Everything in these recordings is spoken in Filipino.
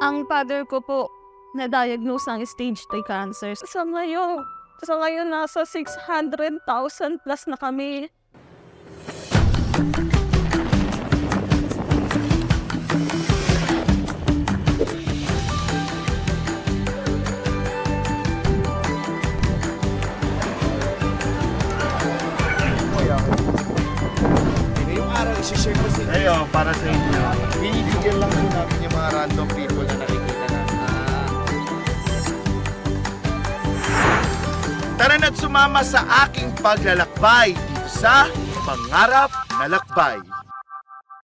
Ang father ko po, na-diagnose ng stage 3 cancer. Sa ngayon, sa ngayon nasa 600,000 plus na kami. Ngayong araw, isi-share ko sa Ayo, para sa inyo. Binibigyan lang po yung mga random people na nakikita na. Ah, Tara na't sumama sa aking paglalakbay dito sa Pangarap na Lakbay.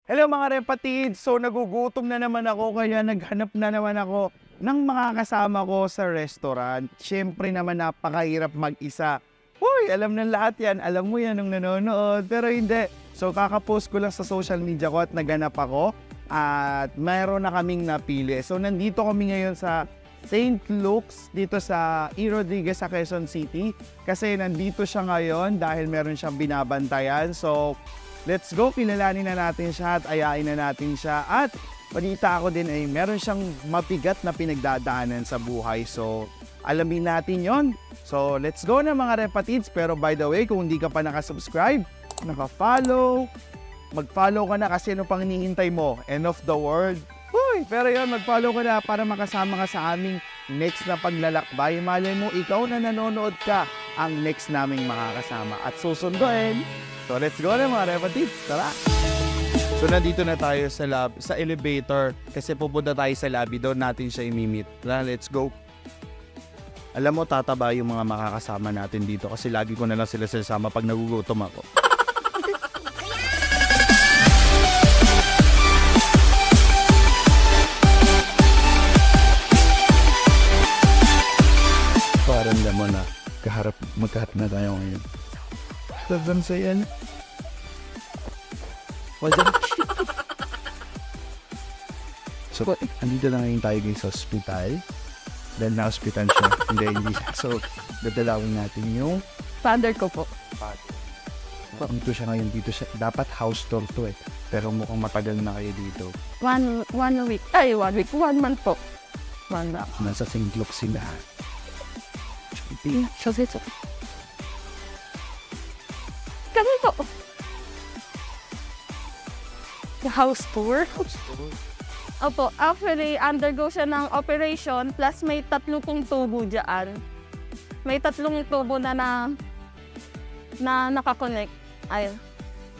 Hello mga repatids! So nagugutom na naman ako kaya naghanap na naman ako ng mga kasama ko sa restaurant. Siyempre naman napakahirap mag-isa. Uy, alam ng lahat yan. Alam mo yan nung nanonood. Pero hindi. So kakapost ko lang sa social media ko at naganap ako. At mayroon na kaming napili. So nandito kami ngayon sa St. Luke's dito sa E. Rodriguez sa Quezon City. Kasi nandito siya ngayon dahil meron siyang binabantayan. So Let's go, kilalanin na natin siya at ayain na natin siya. At balita ako din ay meron siyang mabigat na pinagdadaanan sa buhay. So, alamin natin yon. So, let's go na mga repatids. Pero by the way, kung hindi ka pa nakasubscribe, naka-follow, mag-follow ka na kasi ano pang hinihintay mo? End of the world. Uy, pero yon mag-follow ka na para makasama ka sa aming next na paglalakbay. Malay mo, ikaw na nanonood ka ang next naming makakasama at susunduin. So let's go na mga repatids. Tara! So nandito na tayo sa lab, sa elevator kasi pupunta tayo sa lobby doon natin siya imimit. Tara, let's go. Alam mo, tataba yung mga makakasama natin dito kasi lagi ko na lang sila sasama pag nagugutom ako. Parang naman na kaharap, magkaharap na tayo ngayon. Sabi sa yan. What's up? so, andito na ngayon tayo guys sa hospital. Dahil na-hospital siya. hindi, hindi. So, dadalawin natin yung Father ko po. dito siya ngayon. Dito siya. Dapat house tour to eh. Pero mukhang matagal na kayo dito. One, one week. Ay, one week. One month po. One month. Nasa St. Luke sila. Yeah, so it's... Kami po. The house tour. Opo, actually, undergo siya ng operation plus may tatlo kong tubo dyan. May tatlong tubo na na, na nakakonect. Ayun.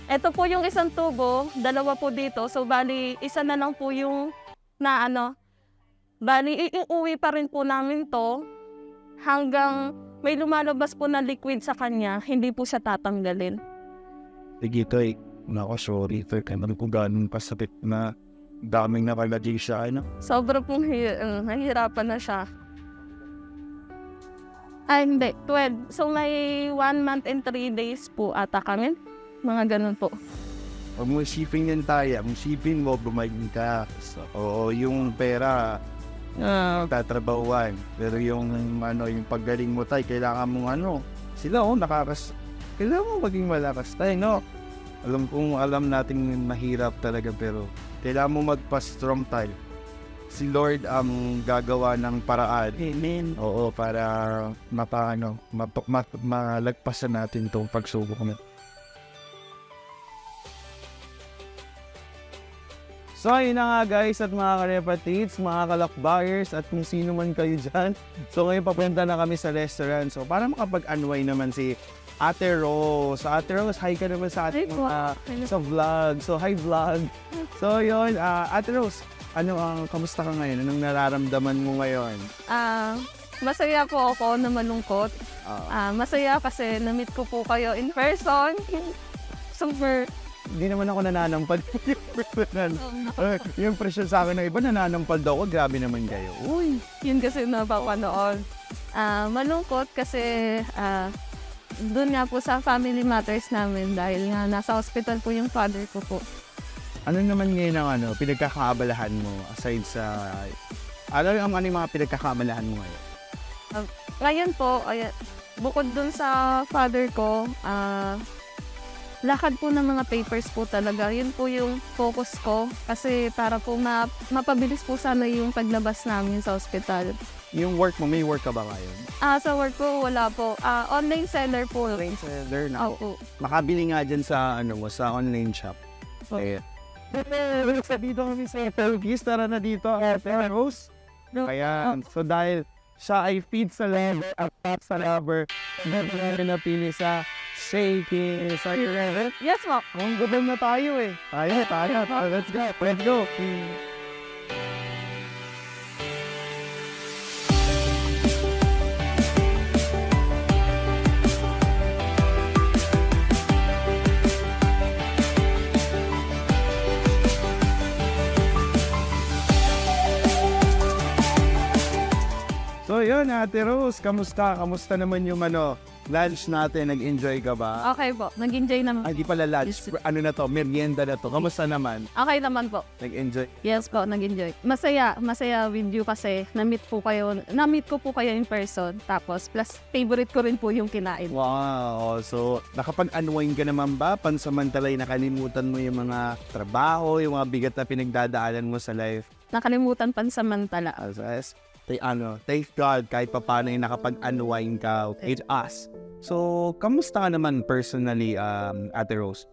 Ito po yung isang tubo, dalawa po dito. So, bali, isa na lang po yung na ano. Bali, iuwi pa rin po namin to hanggang may lumalabas po na liquid sa kanya, hindi po siya tatanggalin. Sige, Toy. Nako, sorry. Toy, kaya naman kung ganun pasapit na daming nakalagay siya. Ano? Sobra pong hi- uh, nahihirapan na siya. Ay, hindi. 12. So, may 1 month and 3 days po ata kami. Mga ganun po. Huwag mo isipin yan tayo. Ang isipin mo, bumagin ka. So, oo, yung pera, ah, tatrabahuan. Pero yung, ano, yung paggaling mo tayo, kailangan mong ano, sila oh, nakakas... Kailangan mo maging malakas tayo, no? Alam kong alam nating mahirap talaga, pero kailangan mo magpa-strong tayo. Si Lord ang gagawa ng paraan. Amen. Oo, para mapaano, map- ma- malagpasan natin itong pagsubok na. So ayun na nga guys at mga karepatids, mga kalakbayers at kung sino man kayo dyan. So ngayon papunta na kami sa restaurant. So para makapag-unwind naman si Ate Rose. So Ate Rose, hi ka naman sa ating Hello. sa vlog. So hi vlog. So yun, ah, Ate Rose, ano ang kamusta ka ngayon? Anong nararamdaman mo ngayon? Ah, masaya po ako na malungkot. Ah, Ah, masaya kasi na-meet ko po kayo in person. Super. Hindi naman ako nananampal. yung pressure sa akin ng iba, nananampal daw ako. Grabe naman kayo. Uy! Yun kasi napapanood. Ah, malungkot kasi ah, doon nga po sa family matters namin dahil nga nasa hospital po yung father ko po. Ano naman ngayon ang ano, pinagkakaabalahan mo aside sa... Ano yung ano yung mga pinagkakaabalahan mo ngayon? Ngayon po, ayan, bukod dun sa father ko, ah, lakad po ng mga papers po talaga. Yun po yung focus ko kasi para po ma- mapabilis po sana yung paglabas namin sa ospital. Yung work mo, may work ka ba ngayon? Ah, sa work po, wala po. Ah, online seller po. Seller na. Oo. Makabili nga dyan sa, ano mo, sa online shop. Oh. Ayan. Sa dito kami sa Pelvis, tara na dito, Ate Rose. Kaya, so dahil siya ay feed sa lover at top sa lover, hindi natin napili sa shaking sa irere. Yes, po. Kung gutom na tayo eh. Tayo, tayo, tayo. Let's go, let's go. So yun, Ate Rose, kamusta? Kamusta naman yung ano, lunch natin? Nag-enjoy ka ba? Okay po. Nag-enjoy naman. Ay, di pala lunch. Ano na to? Merienda na to. Kamusta naman? Okay naman po. Nag-enjoy? Yes po, nag-enjoy. Masaya, masaya with you kasi na-meet po kayo, na-meet ko po kayo in person. Tapos, plus favorite ko rin po yung kinain. Wow! So, nakapag-unwind ka naman ba? Pansamantalay nakalimutan mo yung mga trabaho, yung mga bigat na pinagdadaanan mo sa life? Nakalimutan pansamantala. As, as tay, ano, thank God kahit pa paano yung nakapag-unwind ka with us. So, kamusta ka naman personally, um, Ate Rose?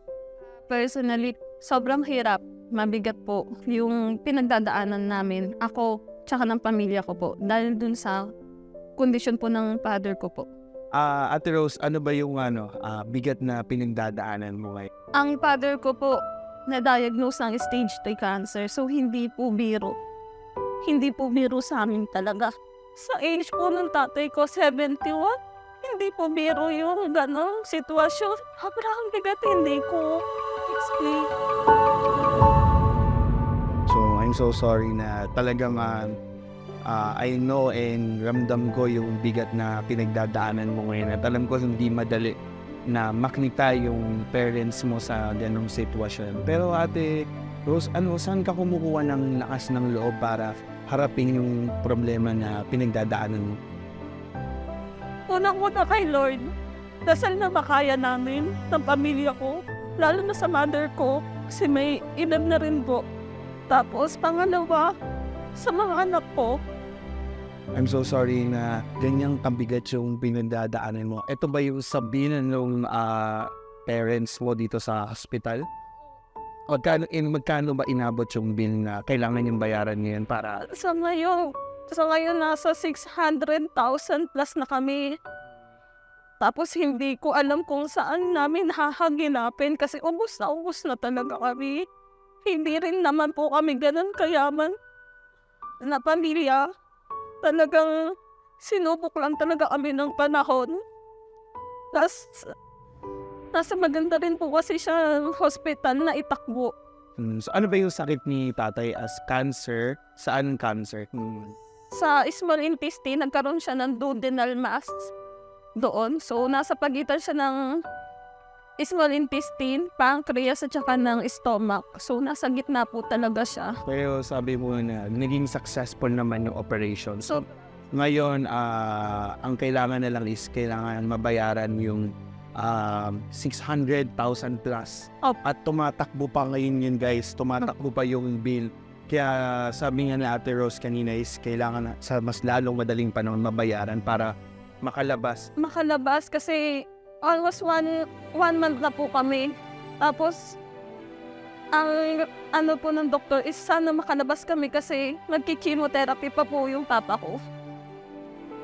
Personally, sobrang hirap. Mabigat po yung pinagdadaanan namin. Ako, tsaka ng pamilya ko po. Dahil dun sa kondisyon po ng father ko po. Ah, Ate Rose, ano ba yung ano, ah, bigat na pinagdadaanan mo ngayon? Ang father ko po, na-diagnose ng stage 3 cancer. So, hindi po biro. Hindi po biro sa amin talaga. Sa age po ng tatay ko, 71, hindi po biro yung ganong sitwasyon. Sobrang bigat, hindi ko explain. So, I'm so sorry na talagang ah, ah, I know and ramdam ko yung bigat na pinagdadaanan mo ngayon. At alam ko hindi madali na makita yung parents mo sa ganong sitwasyon. Pero ate Rose, ano, saan ka kumukuha ng lakas ng loob para harapin yung problema na pinagdadaanan mo? Unang-una kay Lord, dasal na makaya namin ng pamilya ko, lalo na sa mother ko, kasi may edad na rin po. Tapos, pangalawa, sa mga anak ko, I'm so sorry na ganyang kabigat yung pinagdadaanan mo. Ito ba yung sabihin ng ah, parents mo dito sa hospital? Magkano, in, magkano ba inabot yung bill na kailangan yung bayaran ngayon para sa ngayon, sa ngayon nasa 600,000 plus na kami. Tapos hindi ko alam kung saan namin hahaginapin kasi ubus na ubus na talaga kami. Hindi rin naman po kami ganun kayaman na pamilya. Talagang sinubok lang talaga kami ng panahon. Tapos, nasa maganda rin po kasi siya hospital na itakbo. Hmm, so ano ba yung sakit ni tatay as cancer? Saan cancer? Hmm. sa small intestine, nagkaroon siya ng duodenal mass doon. So, nasa pagitan siya ng small intestine, pancreas, at saka ng stomach. So, nasa gitna po talaga siya. Pero sabi mo na naging successful naman yung operation. So, So, ngayon, ah, ang kailangan na lang is kailangan mabayaran yung um, 600,000 plus. Opo. At tumatakbo pa ngayon yun guys, tumatakbo pa yung bill. Kaya sabi nga ni Ate Rose kanina is kailangan na, sa mas lalong madaling panahon mabayaran para makalabas. makalabas kasi almost one, one month na po kami. Tapos, ang ano po ng doktor is sana makalabas kami kasi magki-chemotherapy pa po yung papa ko.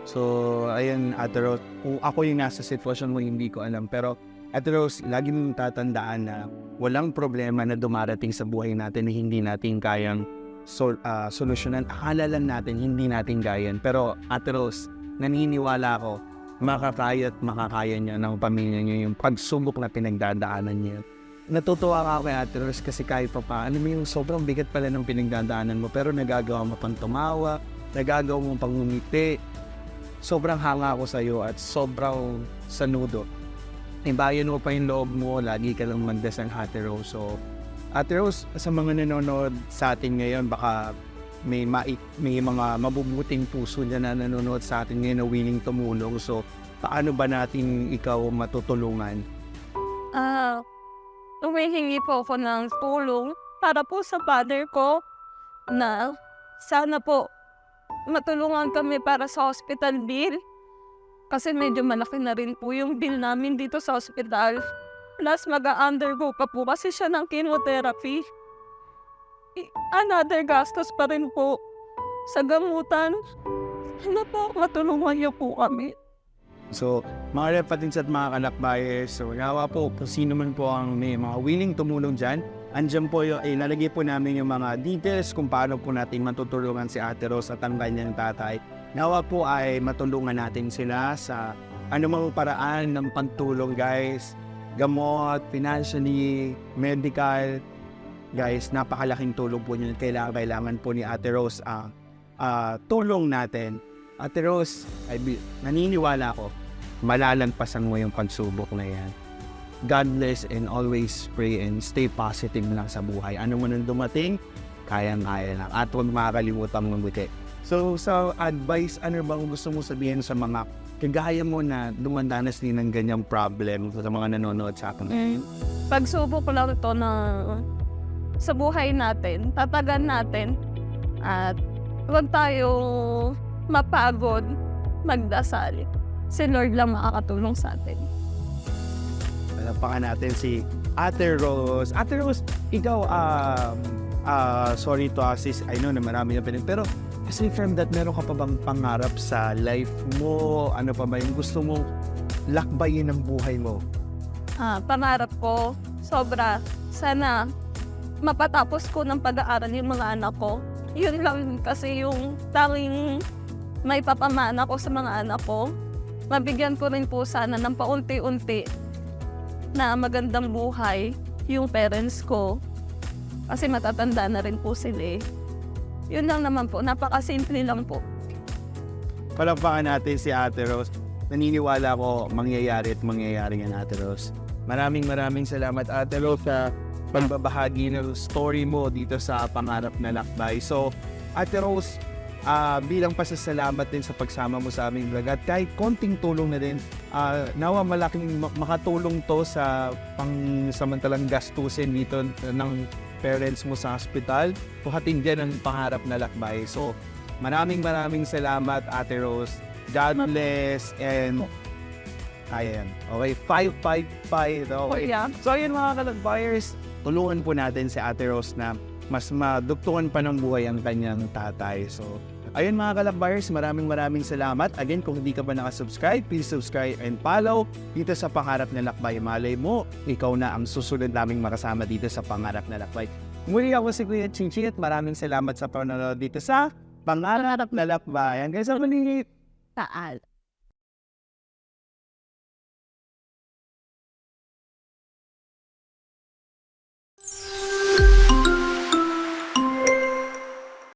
So, ayun, Ate Rose, kung ako yung nasa sitwasyon mo, hindi ko alam. Pero, Ate Rose, lagi mong tatandaan na walang problema na dumarating sa buhay natin na hindi natin kayang sol, ah, solusyonan. Akala lang natin, hindi natin gayan. Pero, Ate Rose, naniniwala ako, makakaya at makakaya niya ng pamilya niyo yung pagsubok na pinagdadaanan niya. Natutuwa ka ako kay Ate Rose kasi kahit pa paano mo yung sobrang bigat pala ng pinagdadaanan mo pero nagagawa mo pang tumawa, nagagawa mo pang ngumiti, sobrang hanga ako sa iyo at sobrang sanudo. Ibayan mo pa yung loob mo, lagi ka lang magdasal Ate Rose. So, Ate Rose, sa mga nanonood sa atin ngayon, baka may, mai- may mga mabubuting puso dyan na nanonood sa atin ngayon na willing tumulong. So, paano ba natin ikaw matutulungan? Ah, humihingi po ako ng tulong para po sa father ko na sana po matulungan kami para sa hospital bill. Kasi medyo malaki na rin po yung bill namin dito sa hospital. Plus mag-undergo pa po kasi siya ng chemotherapy. Another gastos pa rin po sa gamutan. Ano po, matulungan niyo po kami. So, mga repatins at mga kalakbayers, so nawa po kung sino man po ang may mga willing tumulong dyan, andyan po yung, eh, nalagay po namin yung mga details kung paano po natin matutulungan si Ate Rose at ang kanyang tatay. Nawa po ay matulungan natin sila sa anumang paraan ng pagtulong guys. Gamot, financially, medical. Guys, napakalaking tulong po yun. Kailangan, kailangan po ni Ate Rose ang ah, tulong natin. Ate Rose, ay, naniniwala ko, malalagpasan mo yung pagsubok na yan. God bless and always pray and stay positive lang sa buhay. Ano man ang dumating, kayang-kaya lang. At huwag makakalimutan mong buti. So, sa advice, ano bang gusto mo sabihin sa mga kagaya mo na dumandanas din ng ganyang problem sa mga nanonood sa akin? Mm. Pagsubok lang ito na sa buhay natin, tatagan natin, at huwag tayo mapagod magdasal. Si Lord lang makakatulong sa atin. Palapakan natin si Ate Rose. Ate Rose, ikaw, um, ah, sorry to assist, I know na marami na pinag, pero aside from that, meron ka pa bang pangarap sa life mo? Ano pa ba yung gusto mong lakbayin ng buhay mo? Ah, pangarap ko, sobra, sana mapatapos ko ng pag-aaral yung mga anak ko. Yun lang kasi yung tanging may papamana ko sa mga anak ko. Mabigyan ko rin po sana ng paunti-unti na magandang buhay yung parents ko. Kasi matatanda na rin po sila eh. Yun lang naman po, napakasimple lang po. Palapakan natin si Ate Rose. Naniniwala ko mangyayari at mangyayari yan Ate Rose. Maraming maraming salamat Ate Rose sa pagbabahagi ng story mo dito sa Pangarap na Lakbay. So, Ate Rose, ah, bilang pasasalamat din sa pagsama mo sa aming vlog at kahit konting tulong na din, ah, nawa malaking ma- makatulong to sa pang-samantalang gastusin dito ng parents mo sa hospital. Puhatin dyan ang pangarap na lakbay. So, maraming maraming salamat Ate Rose. God bless and ayan. Okay, 555. Okay. Kuya. So ayun mga kalagbayers, tulungan po natin si Ate Rose na mas madugtungan pa ng buhay ang kanyang tatay. So ayun mga kalagbayers, maraming maraming salamat. Again, kung hindi ka pa nakasubscribe, please subscribe and follow dito sa Pangarap na Lakbay. Malay mo, ikaw na ang susunod naming makasama dito sa Pangarap na Lakbay. Muli ako si Kuya Chinchi at maraming salamat sa panonood dito sa Pangarap na Lakbay. Hanggang sa muli, Taal.